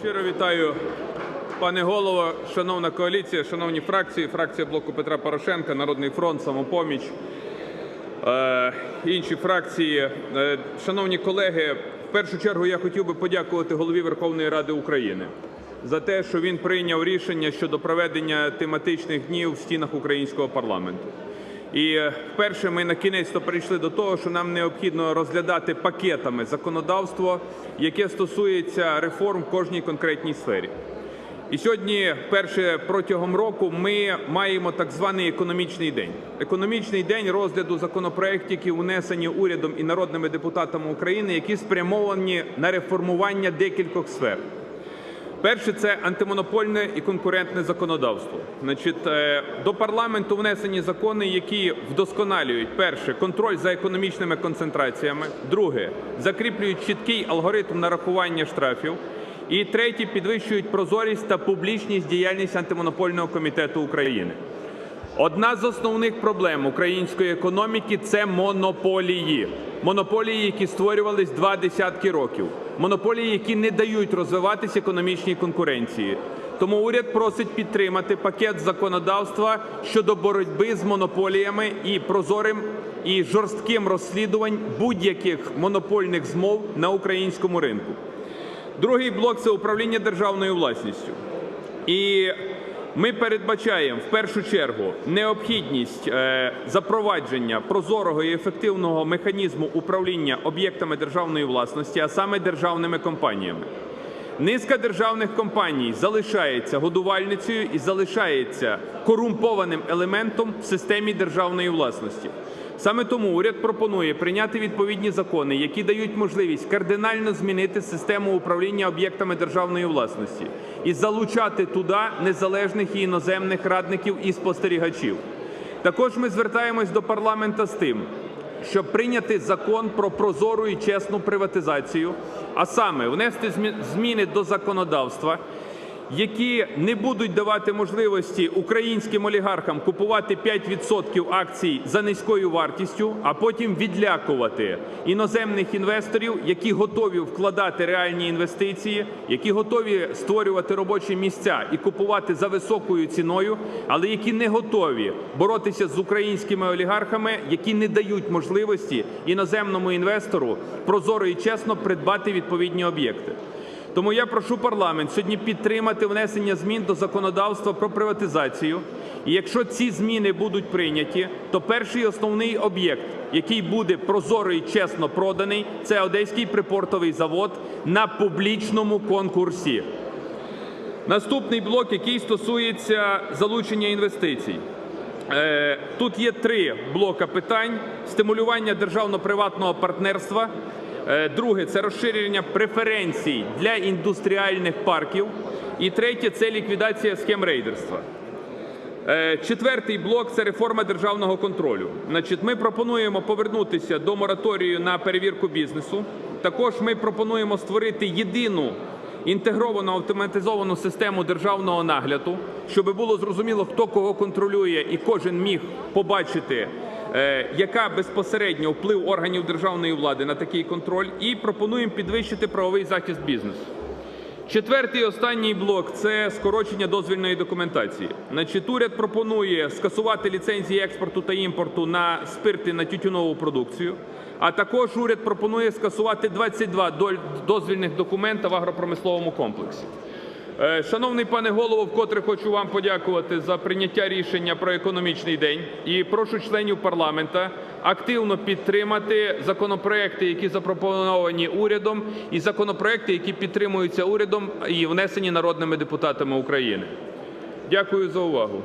Щиро вітаю, пане голово, шановна коаліція, шановні фракції, фракція блоку Петра Порошенка, Народний фронт, самопоміч, е, інші фракції. Е, шановні колеги, в першу чергу я хотів би подякувати голові Верховної Ради України за те, що він прийняв рішення щодо проведення тематичних днів в стінах українського парламенту. І е, вперше ми на кінець то прийшли до того, що нам необхідно розглядати пакетами законодавство, яке стосується реформ в кожній конкретній сфері. І сьогодні, вперше протягом року, ми маємо так званий економічний день. Економічний день розгляду законопроєктів, які внесені урядом і народними депутатами України, які спрямовані на реформування декількох сфер. Перше це антимонопольне і конкурентне законодавство. Значить, е, до парламенту внесені закони, які вдосконалюють перше контроль за економічними концентраціями, друге закріплюють чіткий алгоритм нарахування штрафів. І третє підвищують прозорість та публічність діяльність антимонопольного комітету України. Одна з основних проблем української економіки це монополії. Монополії, які створювались два десятки років. Монополії, які не дають розвиватись економічній конкуренції. Тому уряд просить підтримати пакет законодавства щодо боротьби з монополіями і прозорим і жорстким розслідувань будь-яких монопольних змов на українському ринку. Другий блок це управління державною власністю. І ми передбачаємо в першу чергу необхідність е, запровадження прозорого і ефективного механізму управління об'єктами державної власності, а саме державними компаніями. Низка державних компаній залишається годувальницею і залишається корумпованим елементом в системі державної власності. Саме тому уряд пропонує прийняти відповідні закони, які дають можливість кардинально змінити систему управління об'єктами державної власності і залучати туди незалежних і іноземних радників і спостерігачів. Також ми звертаємось до парламента з тим, щоб прийняти закон про прозору і чесну приватизацію, а саме внести зміни до законодавства, які не будуть давати можливості українським олігархам купувати 5% акцій за низькою вартістю, а потім відлякувати іноземних інвесторів, які готові вкладати реальні інвестиції, які готові створювати робочі місця і купувати за високою ціною, але які не готові боротися з українськими олігархами, які не дають можливості іноземному інвестору прозоро і чесно придбати відповідні об'єкти. Тому я прошу парламент сьогодні підтримати внесення змін до законодавства про приватизацію. І якщо ці зміни будуть прийняті, то перший основний об'єкт, який буде прозоро і чесно проданий, це Одеський припортовий завод на публічному конкурсі. Наступний блок, який стосується залучення інвестицій. Е, Тут є три блока питань: стимулювання державно-приватного партнерства. Е, Друге це розширення преференцій для індустріальних парків. І третє це ліквідація схем рейдерства. Е, Четвертий блок це реформа державного контролю. Значить, ми пропонуємо повернутися до мораторію на перевірку бізнесу. Також ми пропонуємо створити єдину інтегровану автоматизовану систему державного нагляду, щоб було зрозуміло, хто кого контролює, і кожен міг побачити, яка безпосередньо вплив органів державної влади на такий контроль. І пропонуємо підвищити правовий захист бізнесу. Четвертий і останній блок це скорочення дозвільної документації. Значить, уряд пропонує скасувати ліцензії експорту та імпорту на спирти на тютюнову продукцію. А також уряд пропонує скасувати 22 доль- дозвільних документа в агропромисловому комплексі. Е, Шановний пане голово, вкотре хочу вам подякувати за прийняття рішення про економічний день і прошу членів парламента активно підтримати законопроекти, які запропоновані урядом, і законопроекти, які підтримуються урядом і внесені народними депутатами України. Дякую за увагу.